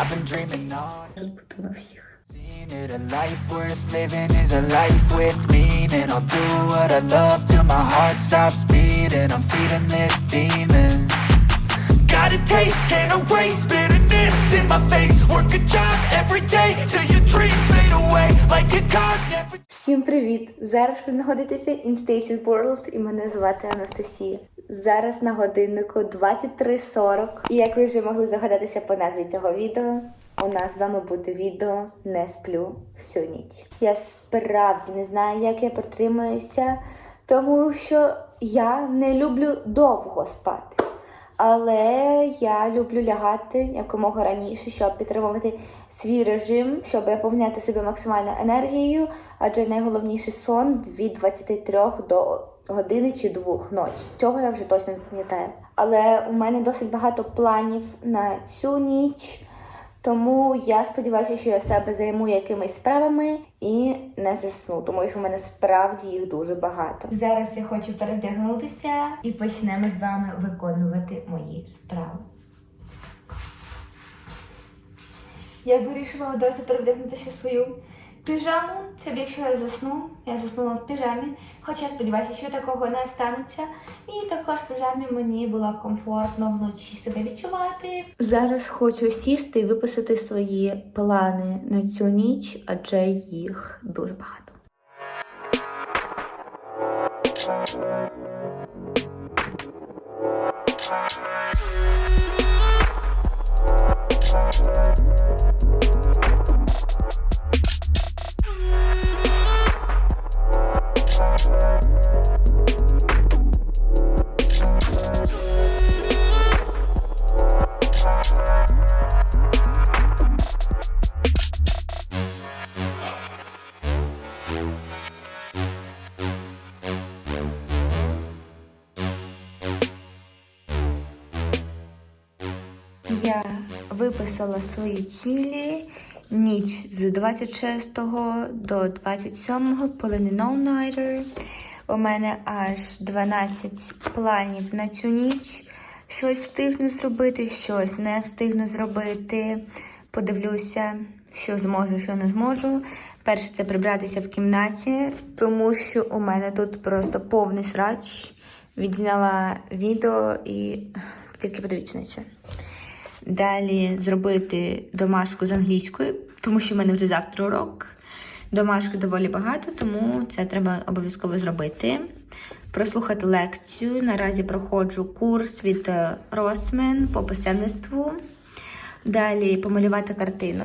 I've been dreaming all Розбудила всіх. Seen it, a life worth living is a life with meaning. I'll do what I love till my heart stops beating. I'm feeding this demon. Got a taste, can't erase bitterness in my face. Work a job every day till your dreams fade away like a card. Всім привіт! Зараз ви знаходитеся in Stacy's World і мене звати Анастасія. Зараз на годиннику 23.40. І як ви вже могли здогадатися по назві цього відео, у нас з вами буде відео Не сплю всю ніч. Я справді не знаю, як я протримаюся, тому що я не люблю довго спати. Але я люблю лягати якомога раніше, щоб підтримувати свій режим, щоб наповняти себе максимально енергією, адже найголовніший сон від 23 до години чи двох ночі. Цього я вже точно не пам'ятаю. Але у мене досить багато планів на цю ніч. Тому я сподіваюся, що я себе займу якимись справами і не засну, тому що в мене справді їх дуже багато. Зараз я хочу перевдягнутися і почнемо з вами виконувати мої справи. Я вирішила одразу перевдягнутися свою піжаму, щоб якщо я засну, я заснула в піжамі. Хоча сподіваюся, що такого не станеться. І також в піжамі мені було комфортно вночі себе відчувати. Зараз хочу сісти і виписати свої плани на цю ніч, адже їх дуже багато. Я виписала свої цілі ніч з 26 до 27 полонин All-Nighter. У мене аж 12 планів на цю ніч. Щось встигну зробити, щось не встигну зробити. Подивлюся, що зможу, що не зможу. Перше це прибратися в кімнаті, тому що у мене тут просто повний срач. Відзняла відео і тільки подивіться на це. Далі зробити домашку з англійської, тому що в мене вже завтра урок. Домашки доволі багато, тому це треба обов'язково зробити. Прослухати лекцію. Наразі проходжу курс від Росмен по писемництву. Далі помалювати картину.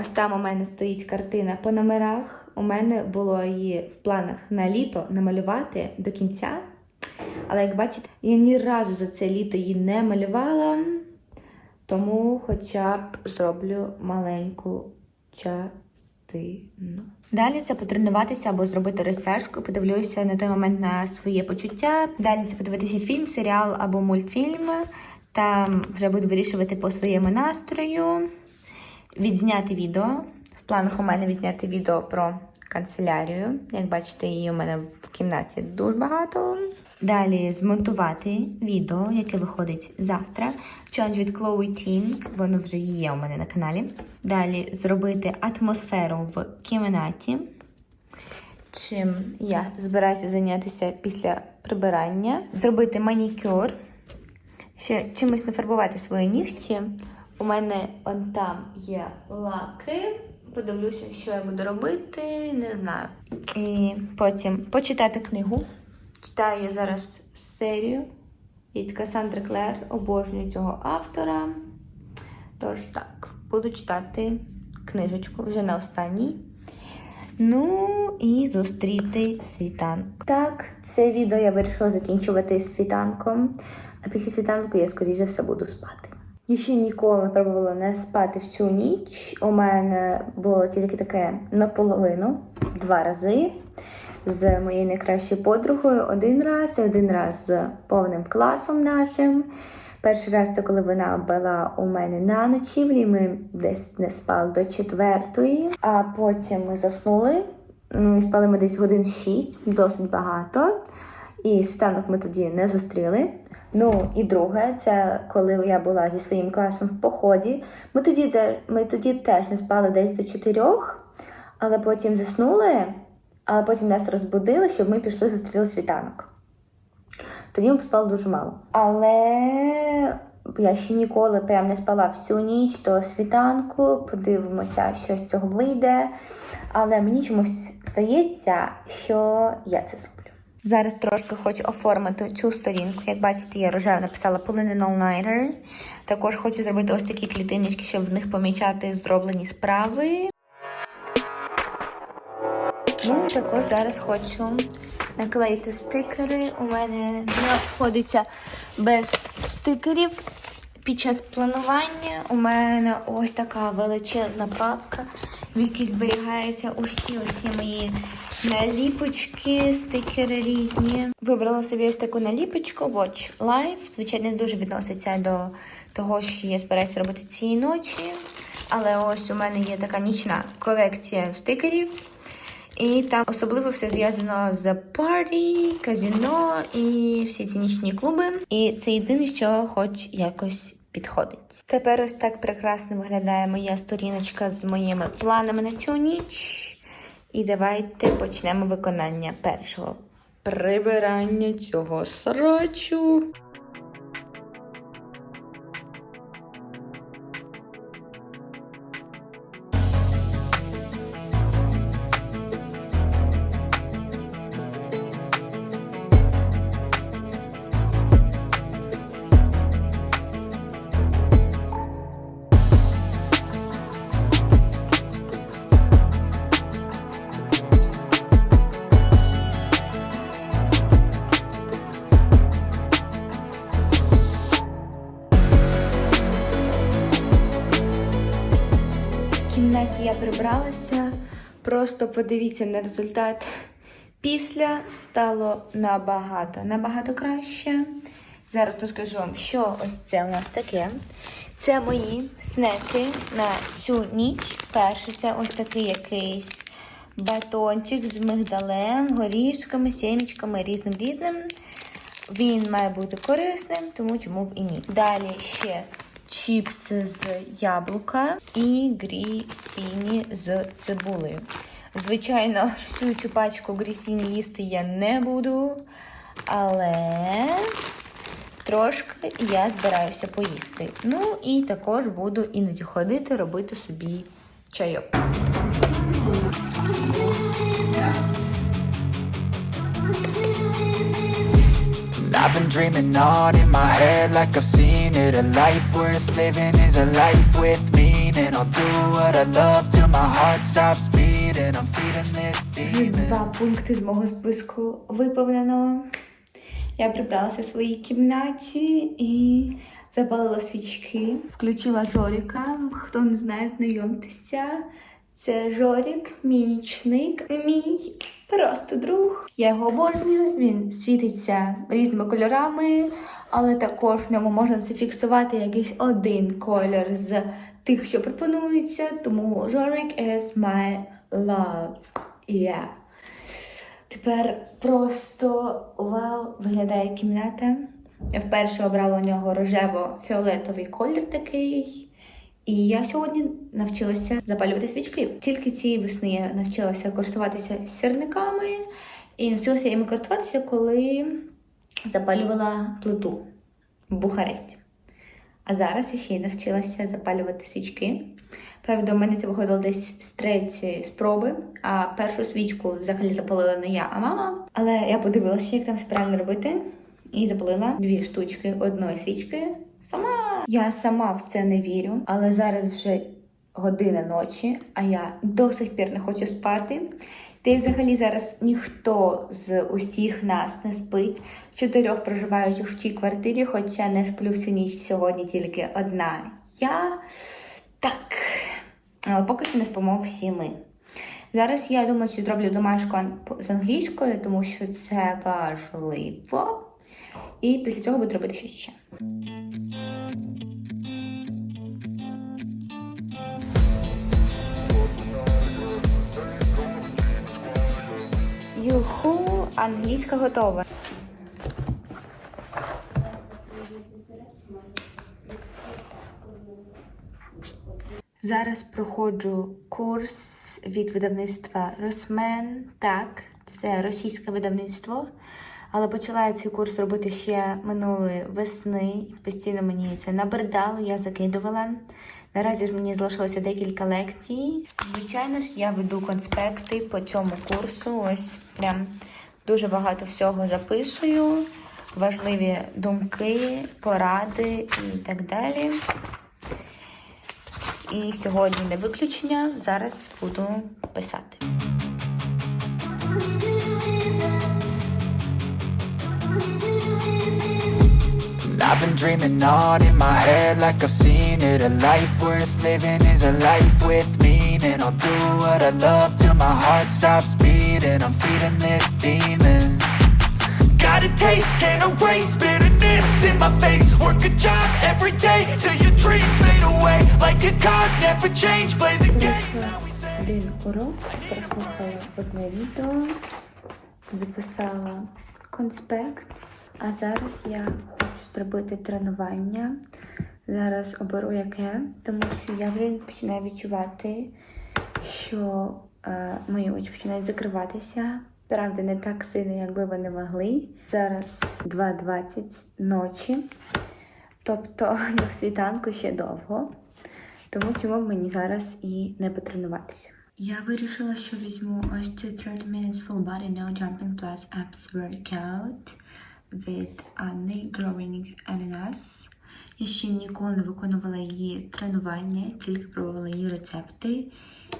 Ось там у мене стоїть картина по номерах. У мене було її в планах на літо намалювати до кінця. Але як бачите, я ні разу за це літо її не малювала. Тому хоча б зроблю маленьку частину. Далі це потренуватися або зробити розтяжку, подивлюся на той момент на своє почуття. Далі це подивитися фільм, серіал або мультфільм. Там вже буду вирішувати по своєму настрою. Відзняти відео. В планах у мене відзняти відео про канцелярію. Як бачите, її у мене в кімнаті дуже багато. Далі змонтувати відео, яке виходить завтра. Челендж від Chloe Ting, воно вже є у мене на каналі. Далі зробити атмосферу в кімнаті. Чим я збираюся зайнятися після прибирання. Зробити манікюр. Ще чимось нафарбувати свої нігті. У мене он там є лаки. Подивлюся, що я буду робити, не знаю. І потім почитати книгу. Читаю я зараз серію від Касандри Клер. Обожнюю цього автора. Тож так, буду читати книжечку вже на останній. Ну і зустріти світанок. Так, це відео я вирішила закінчувати світанком. А після світанку я, скоріше все, буду спати. Я ще ніколи не пробувала не спати всю ніч. У мене було тільки таке наполовину два рази з моєю найкращою подругою один раз, і один раз з повним класом нашим. Перший раз це коли вона була у мене на ночівлі, ми десь не спали до четвертої, а потім ми заснули. Ну і спали ми десь годин шість, досить багато. І світанок ми тоді не зустріли. Ну і друге, це коли я була зі своїм класом в поході. Ми тоді, ми тоді теж не спали десь до чотирьох, але потім заснули, але потім нас розбудили, щоб ми пішли зустріли світанок. Тоді ми поспали дуже мало. Але я ще ніколи прям не спала всю ніч до світанку. Подивимося, що з цього вийде. Але мені чомусь здається, що я це зроблю. Зараз трошки хочу оформити цю сторінку. Як бачите, я рожево написала полинен all-nighter. Також хочу зробити ось такі клітиночки, щоб в них помічати зроблені справи. Ну також зараз хочу наклеїти стикери. У мене не обходиться без стикерів. Під час планування у мене ось така величезна папка, в якій зберігаються усі усі мої наліпочки, стикери різні. Вибрала собі ось таку наліпочку Watch Life. Звичайно, не дуже відноситься до того, що я збираюся робити цієї ночі. Але ось у мене є така нічна колекція стикерів. І там особливо все зв'язано з парті, казіно і всі ці нічні клуби. І це єдине, що хоч якось підходить. Тепер ось так прекрасно виглядає моя сторіночка з моїми планами на цю ніч. І давайте почнемо виконання першого прибирання цього срачу. Прибралася. Просто подивіться на результат. Після стало набагато, набагато краще. Зараз розкажу вам, що ось це у нас таке. Це мої снеки на цю ніч. Перший це ось такий якийсь батончик з мигдалем, горішками, сімечками, різним різним. Він має бути корисним, тому чому б і ні. Далі ще чіпси з яблука і грісіні з цибулею. Звичайно, всю цю пачку грісіні їсти я не буду, але трошки я збираюся поїсти. Ну і також буду іноді ходити, робити собі чайок. I've been dreaming on in my head like I've seen it A life worth living is a life with meaning I'll do what I love till my heart stops beating I'm feeding this demon Два пункти з мого списку виповнено. Я прибралася в своїй кімнаті і запалила свічки. Включила Жоріка. Хто не знає, знайомтеся. Це Жорік, мій нічник, мій просто друг. Я його обожнюю. Він світиться різними кольорами, але також в ньому можна зафіксувати якийсь один колір з тих, що пропонуються. Тому Жорік is my love. Yeah. Тепер просто вау, виглядає кімната. Я вперше обрала у нього рожево-фіолетовий колір такий. І я сьогодні навчилася запалювати свічки. Тільки цієї весни я навчилася користуватися сірниками. І навчилася їм користуватися, коли запалювала плиту в Бухаресті. А зараз я ще й навчилася запалювати свічки. Правда, у мене це виходило десь з третьої спроби, а першу свічку взагалі запалила не я, а мама. Але я подивилася, як там все правильно робити, і запалила дві штучки одної свічки сама. Я сама в це не вірю, але зараз вже година ночі, а я до сих пір не хочу спати. Й взагалі зараз ніхто з усіх нас не спить. Чотирьох проживаючих в цій квартирі, хоча не сплю всю ніч сьогодні тільки одна я. Так, але поки що не спимо всі ми. Зараз я думаю, що зроблю домашку з англійською, тому що це важливо. І після цього буду робити щось ще. Юху, англійська готова. Зараз проходжу курс від видавництва Росмен. Так, це російське видавництво. Але почала я цей курс робити ще минулої весни. Постійно мені це набридало, я закидувала. Наразі ж мені залишилося декілька лекцій. Звичайно ж, я веду конспекти по цьому курсу. Ось прям дуже багато всього записую. Важливі думки, поради і так далі. І сьогодні не виключення. Зараз буду писати. I've been dreaming on in my head like I've seen it A life worth living is a life with meaning I'll do what I love till my heart stops beating I'm feeding this demon Got a taste, can't erase bitterness in my face Work a job every day till your dreams fade away Like a card, never change, play the game Now we say Один урок, прослухала одне відео, записала конспект, а зараз я хочу зробити тренування. Зараз оберу яке, тому що я вже починаю відчувати, що е, мої очі починають закриватися. Правда, не так сильно, як би вони могли. Зараз 2.20 ночі, тобто до світанку ще довго. Тому чому б мені зараз і не потренуватися. Я вирішила, що візьму ось цю 30 minutes full body no jumping plus abs workout від Анни Growing Ananas. Я ще ніколи не виконувала її тренування, тільки пробувала її рецепти,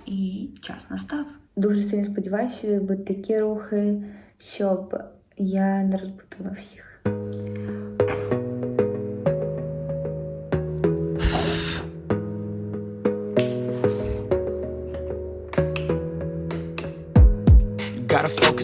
і час настав. Дуже сильно сподіваюся, що будуть такі рухи, щоб я не розбудила всіх.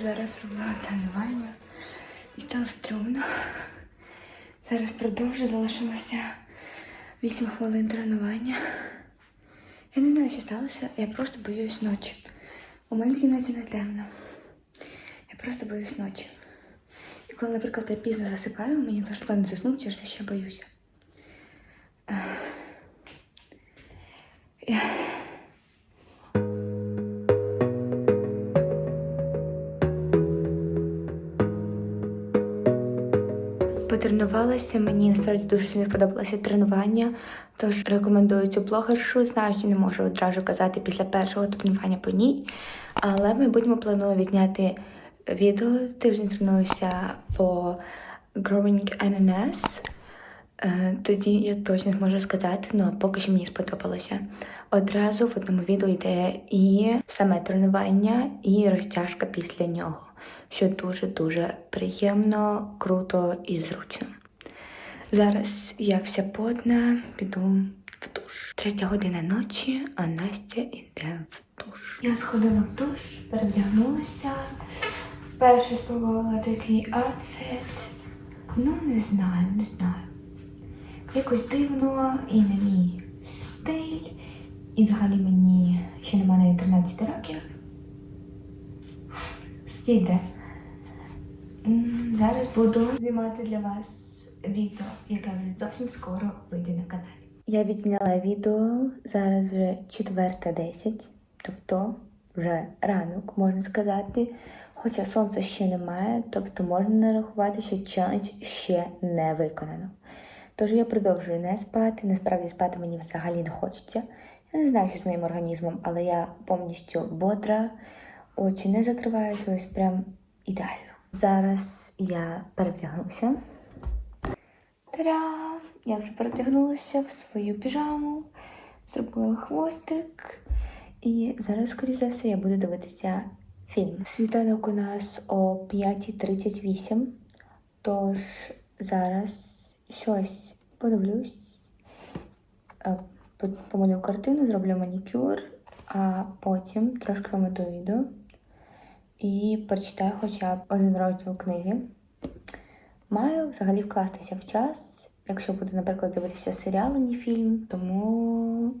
Зараз робила тренування і стало стрьомно. Зараз продовжу, залишилося 8 хвилин тренування. Я не знаю, що сталося, я просто боюсь ночі. У мене в кімнаті не темно. Я просто боюсь ночі. І коли, наприклад, я пізно засипаю, мені дуже складно заснути, через те, що я боюся. Я... Потренувалася, мені насправді дуже сильно сподобалося тренування, тож рекомендую цю блогершу. Знаю, що не можу одразу казати після першого тренування по ній, але в майбутньому планую відняти відео. Тиждень тренуюся по Growing NNS. Е, Тоді я точно зможу сказати, ну а поки що мені сподобалося. Одразу в одному відео йде і саме тренування, і розтяжка після нього, що дуже-дуже приємно, круто і зручно. Зараз я вся подна, піду в душ. Третя година ночі, а Настя йде в душ. Я сходила в душ, перевдягнулася. Вперше спробувала такий аутфіт. Ну, не знаю, не знаю. Якось дивно і не мій стиль. І взагалі мені ще немає навіть 13 років. Стійте. Зараз буду знімати для вас відео, яке вже зовсім скоро вийде на каналі. Я відзняла відео, зараз вже 4.10, тобто вже ранок, можна сказати. Хоча сонця ще немає, тобто можна нарахувати, що челендж ще не виконано. Тож я продовжую не спати. Насправді спати мені взагалі не хочеться. Я не знаю, що з моїм організмом, але я повністю бодра, очі не закриваються, ось прям ідеально. Зараз я перевдягнуся. Та-дам! Я вже перевдягнулася в свою піжаму, зробила хвостик І зараз, скоріш за все, я буду дивитися фільм. Світанок у нас о 5.38. Тож зараз щось подивлюсь, е, помалю картину, зроблю манікюр, а потім трошки промотую відео і прочитаю хоча б один розділ книги. Маю взагалі вкластися в час, якщо буду, наприклад, дивитися серіал, а не фільм, тому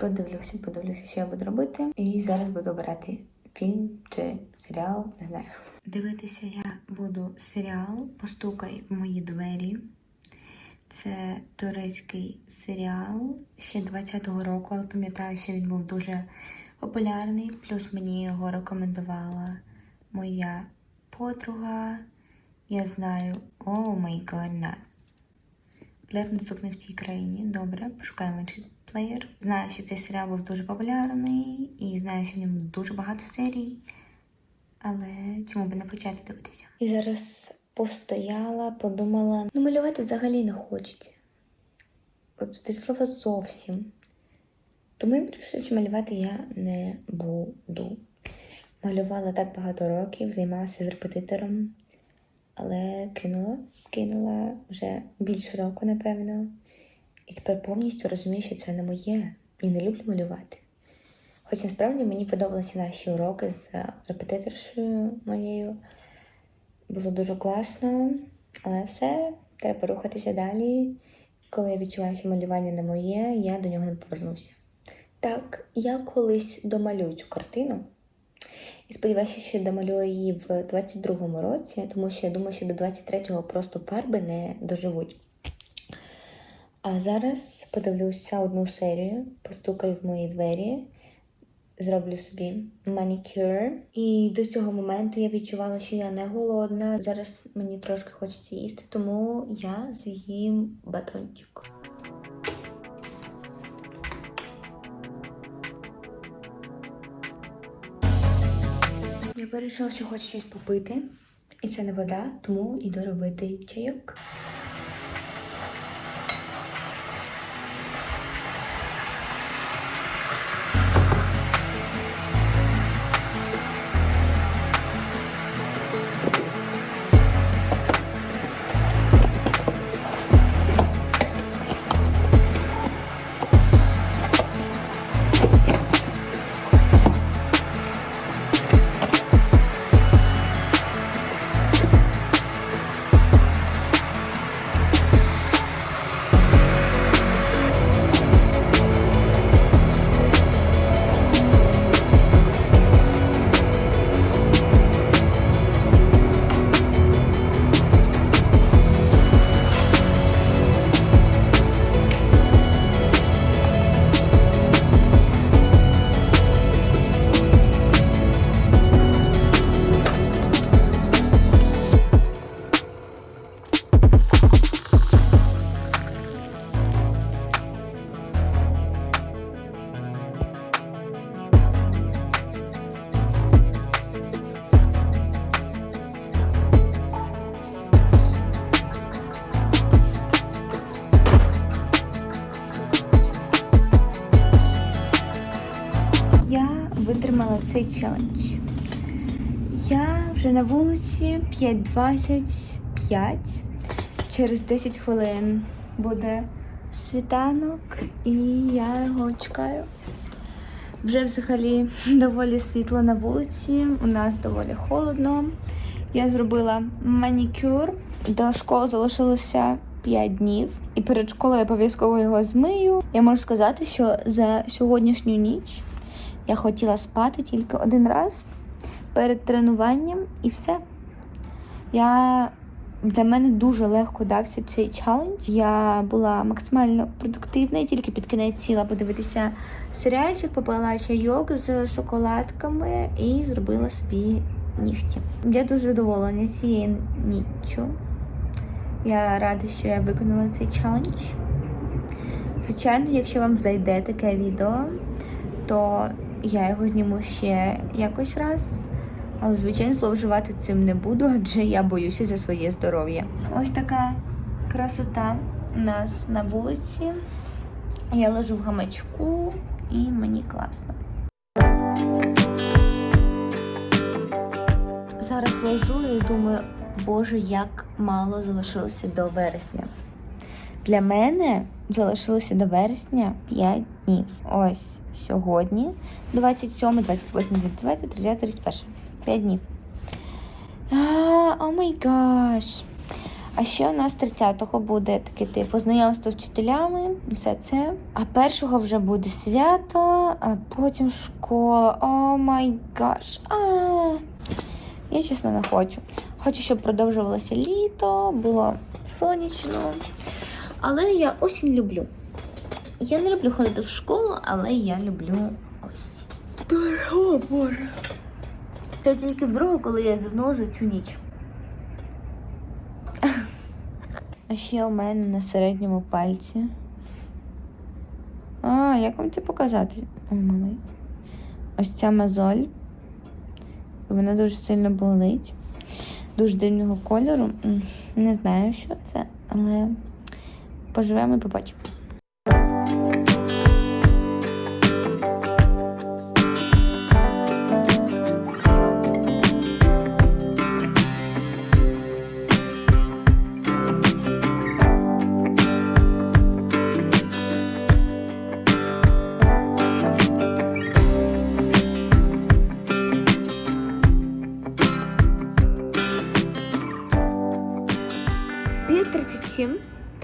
подивлюся, подивлюся, що я буду робити. І зараз буду обирати фільм чи серіал, не знаю. Дивитися я буду серіал Постукай в мої двері. Це турецький серіал ще 20-го року, але пам'ятаю, що він був дуже популярний. Плюс мені його рекомендувала моя подруга. Я знаю, о май нас. Плеєр доступний в цій країні. Добре, пошукаємо інший плеєр. Знаю, що цей серіал був дуже популярний і знаю, що в ньому дуже багато серій. Але чому би не почати дивитися? І зараз постояла, подумала, ну малювати взагалі не хочеться. От від слова зовсім. Тому я вирішила, що малювати я не буду. Малювала так багато років, займалася з репетитором, але кинула, кинула вже більше року, напевно. І тепер повністю розумію, що це не моє. І не люблю малювати. Хоч насправді мені подобалися наші уроки з репетиторшою моєю. Було дуже класно, але все, треба рухатися далі. Коли я відчуваю, що малювання не моє, я до нього не повернуся. Так, я колись домалюю цю картину. І сподіваюся, що домалюю її в 22-му році, тому що я думаю, що до 23-го просто фарби не доживуть. А зараз подивлюся одну серію, постукаю в мої двері, зроблю собі манікюр. І до цього моменту я відчувала, що я не голодна. Зараз мені трошки хочеться їсти, тому я з'їм батончик. Вирішила, що хочу щось попити. І це не вода, тому йду робити чайок. Цей челендж. Я вже на вулиці 5.25. Через 10 хвилин буде світанок, і я його чекаю. Вже взагалі доволі світло на вулиці, у нас доволі холодно. Я зробила манікюр. До школи залишилося 5 днів, і перед школою я обов'язково його змию. Я можу сказати, що за сьогоднішню ніч я хотіла спати тільки один раз перед тренуванням і все. Я... Для мене дуже легко дався цей челендж. Я була максимально продуктивна і тільки під кінець сіла подивитися серіальчик, попила чайок з шоколадками і зробила собі нігті. Я дуже задоволена цією ніччю. Я рада, що я виконала цей челендж. Звичайно, якщо вам зайде таке відео, то я його зніму ще якось раз. Але, звичайно, зловживати цим не буду, адже я боюся за своє здоров'я. Ось така красота у нас на вулиці. Я лежу в гамачку і мені класно. Зараз лежу і думаю, боже, як мало залишилося до вересня. Для мене залишилося до вересня 5 днів. Ось сьогодні, 27, 28, 29, 30, 31. 5 днів. О май гаш. А ще у нас 30-го буде таке типу знайомство з вчителями, все це. А першого вже буде свято, а потім школа. О май гаш. Я чесно не хочу. Хочу, щоб продовжувалося літо, було сонячно. Але я осінь люблю. Я не люблю ходити в школу, але я люблю ось. О, Боже. Це тільки вдруге, коли я звернула за цю ніч. А ще у мене на середньому пальці. А, як вам це показати? Мама. Ось ця мозоль. Вона дуже сильно болить. Дуже дивного кольору. Не знаю, що це, але поживемо і побачимо.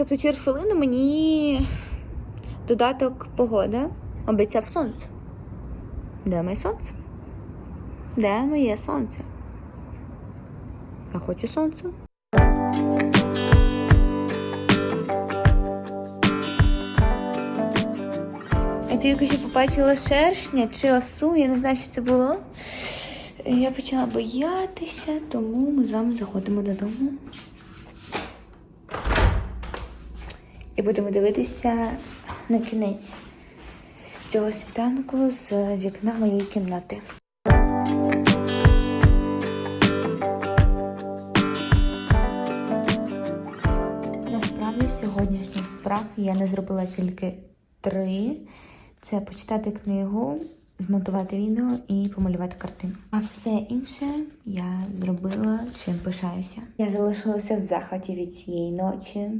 Тобто через хвилину мені додаток погода обіцяв сонце. Де моє сонце? Де моє сонце? Я хочу сонце. Я тільки що побачила шершня чи осу, я не знаю, що це було. Я почала боятися, тому ми з вами заходимо додому. І будемо дивитися на кінець цього світанку з вікна моєї кімнати. Насправді сьогоднішніх справ я не зробила тільки три: це почитати книгу, змонтувати відео і помалювати картину. А все інше я зробила чим пишаюся. Я залишилася в захваті від цієї ночі.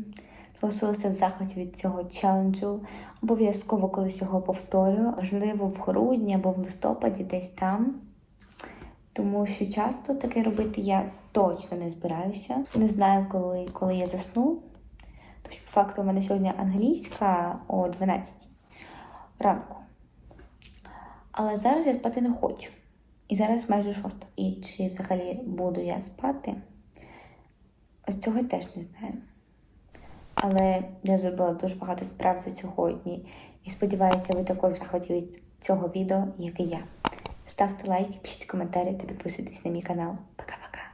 Залишилася в захваті від цього челенджу. Обов'язково колись його повторю, можливо, в грудні або в листопаді, десь там. Тому що часто таке робити я точно не збираюся. Не знаю, коли, коли я засну. Тож, по факту, у мене сьогодні англійська о 12 ранку. Але зараз я спати не хочу. І зараз майже шоста. І чи взагалі буду я спати? Ось цього я теж не знаю. Але я зробила дуже багато справ за сьогодні. І сподіваюся, ви також від цього відео, як і я. Ставте лайки, пишіть коментарі та підписуйтесь на мій канал. Пока-пока.